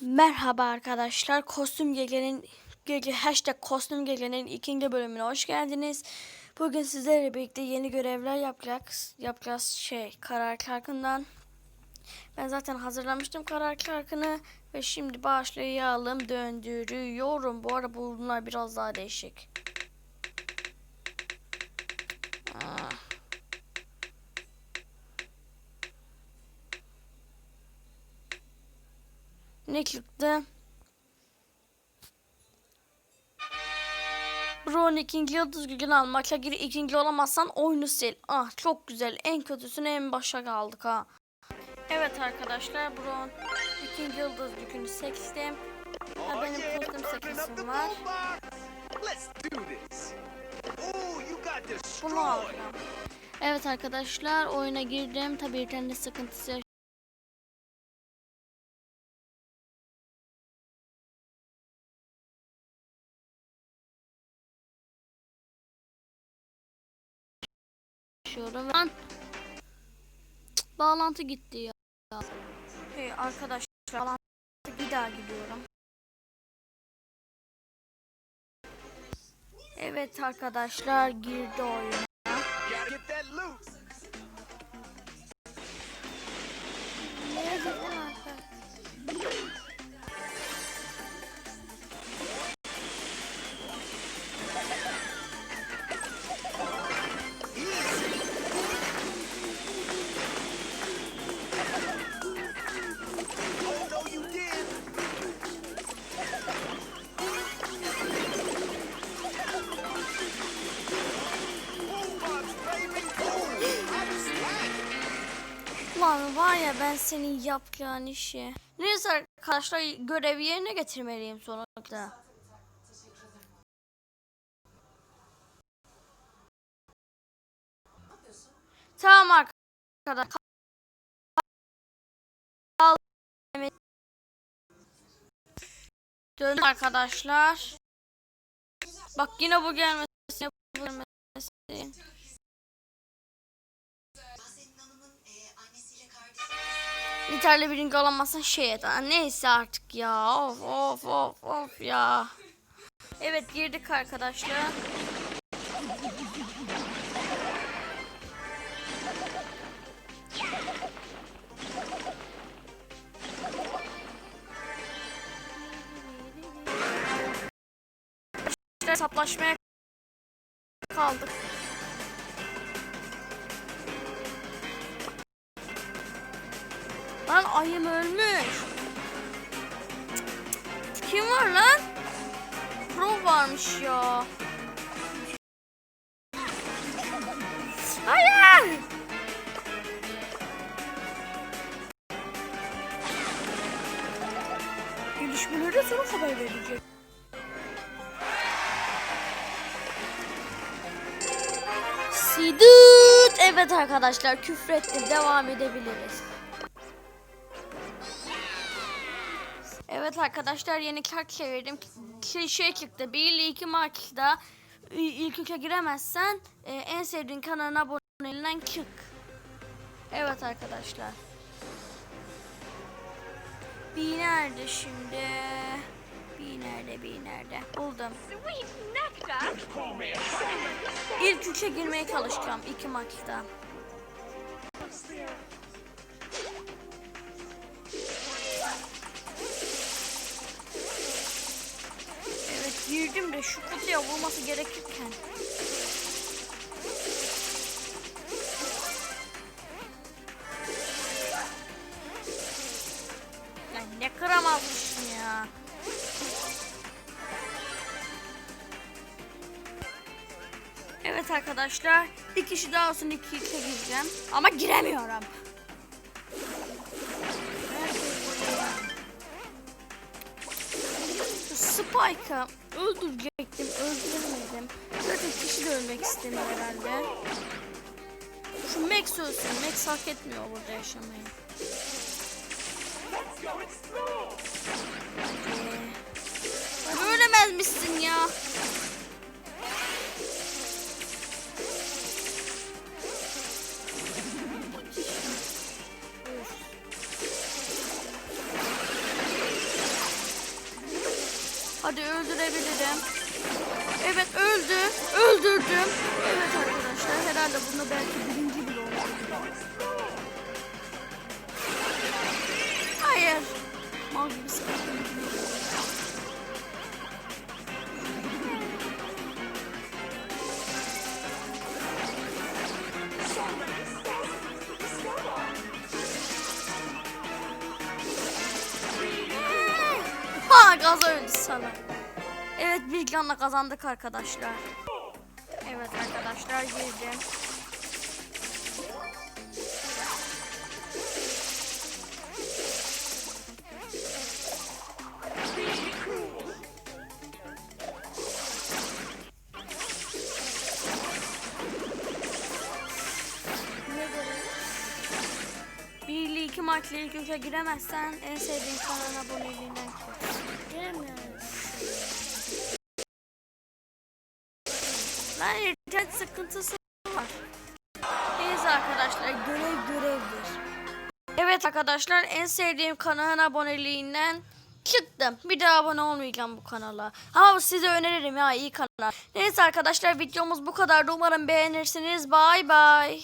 Merhaba arkadaşlar. Kostüm Gege'nin Gege hashtag Kostüm Gege'nin ikinci bölümüne hoş geldiniz. Bugün sizlerle birlikte yeni görevler yapacağız. Yapacağız şey karar karkından. Ben zaten hazırlamıştım karar karkını ve şimdi başlayalım döndürüyorum. Bu arada bunlar biraz daha değişik. Ne çıktı? Brown ikinci yıldız gücünü al. Maça gir ikinci olamazsan oyunu sil. Ah çok güzel. En kötüsünü en başa kaldık ha. Evet arkadaşlar Brown ikinci yıldız gücünü seçtim. Ha, benim kostüm seçisim var. Bunu alacağım. Evet arkadaşlar oyuna girdim. Tabii internet sıkıntısı yaşıyorum. Ben... Cık, Bağlantı gitti ya. Hey arkadaşlar bağlantı bir daha gidiyorum. Evet arkadaşlar girdi oyuna. Ya ben senin yapacağın işi. Neyse arkadaşlar görevi yerine getirmeliyim sonuçta. Tamam arkadaşlar. Döndüm arkadaşlar. Bak yine bu gelmesin. bu gelmesin. Yeterli birinci olamazsan şey et. Neyse artık ya. Of of of of ya. Evet girdik arkadaşlar. Hesaplaşmaya kaldık. Lan ayım ölmüş. Kim var lan? Pro varmış ya. Hayır. Gelişmeleri sonra haber verecek. Sidut. Evet arkadaşlar küfrettim. Devam edebiliriz. Evet arkadaşlar yeni kart çevirdim. Şey, çıktı. 1 ile 2 maçta ilk üçe giremezsen e, en sevdiğin kanalına aboneliğinden çık. Evet arkadaşlar. Bir nerede şimdi? Bir nerede bir nerede? Buldum. İlk üçe girmeye çalışacağım iki maçta. Girdim de şu kutuya vurması gerekirken. Ya ne kıramazmışım ya. Evet arkadaşlar bir kişi daha olsun iki gireceğim ama giremiyorum. Spike'ı öldürecektim, öldüremedim. Zaten kişi de ölmek istemiyor herhalde. Şu Max ölsün, Max hak etmiyor burada yaşamayı. Ee, ölemezmişsin ya. Hadi öldürebilirim. Evet öldü. Öldürdüm. Evet arkadaşlar herhalde bunda belki birinci bile olabilir. Hayır. Mal gibi sıkıntı. Gaz öldü sana. Evet Bilgehan'la kazandık arkadaşlar. Evet arkadaşlar girdim. Bir ile iki maçla ilk üçe giremezsen en sevdiğin kanal aboneliğinden kes. İnternet sıkıntısı var. Neyse arkadaşlar görev görevdir. Evet arkadaşlar en sevdiğim kanalın aboneliğinden çıktım. Bir daha abone olmayacağım bu kanala. Ama size öneririm ya iyi kanal. Neyse arkadaşlar videomuz bu kadar. Umarım beğenirsiniz. Bye bye.